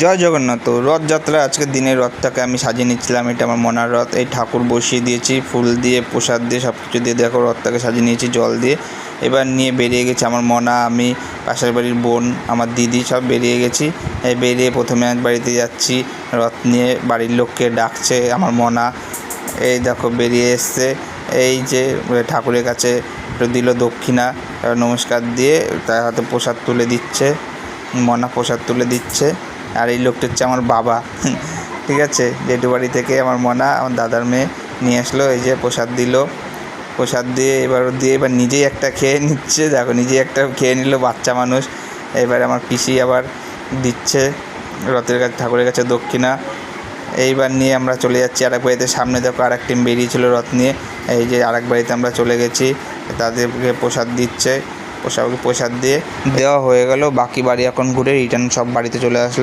জয় জগন্নাথ রথযাত্রা আজকের দিনের রথটাকে আমি সাজিয়ে নিচ্ছিলাম। এটা আমার মনার রথ। এই ঠাকুর বসিয়ে দিয়েছি, ফুল দিয়ে, প্রসাদ দিয়ে সব কিছু দিয়ে। দেখো, রথটাকে সাজিয়ে নিয়েছি, জল দিয়ে। এবার নিয়ে বেরিয়ে গেছি আমার মনা, আমি, পাশের বাড়ির বোন, আমার দিদি, সব বেরিয়ে গেছি। বেরিয়ে প্রথমে এক বাড়িতে যাচ্ছি। রথ নিয়ে বাড়ির লোককে ডাকছে আমার মনা। এই দেখো, বেরিয়ে এসছে। এই যে, ঠাকুরের কাছে দিল দক্ষিণা, নমস্কার দিয়ে, তার হাতে প্রসাদ তুলে দিচ্ছে। মনা প্রসাদ তুলে দিচ্ছে। আর এই লোকটা হচ্ছে আমার বাবা। ঠিক আছে? জেঠু বাড়ি থেকে আমার মনা, আমার দাদার মেয়ে নিয়ে আসলো, এই যে প্রসাদ দিল। প্রসাদ দিয়ে এবার দিয়ে এবার নিজেই একটা খেয়ে নিচ্ছে। দেখো, নিজেই একটা খেয়ে নিল বাচ্চা মানুষ। এবার আমার পিসি আবার দিচ্ছে রথের কাছে, ঠাকুরের কাছে দক্ষিণা। এইবার নিয়ে আমরা চলে যাচ্ছি আর এক বাড়িতে। সামনে দেখো আর এক টিম বেরিয়েছিল রথ নিয়ে। এই যে আর এক বাড়িতে আমরা চলে গেছি। তাদেরকে প্রসাদ দিচ্ছে। প্রসাদ প্রসাদ দিয়ে দেওয়া হয়ে গেল। বাকি বাড়ি এখন ঘুরে রিটার্ন সব বাড়িতে চলে আসলো।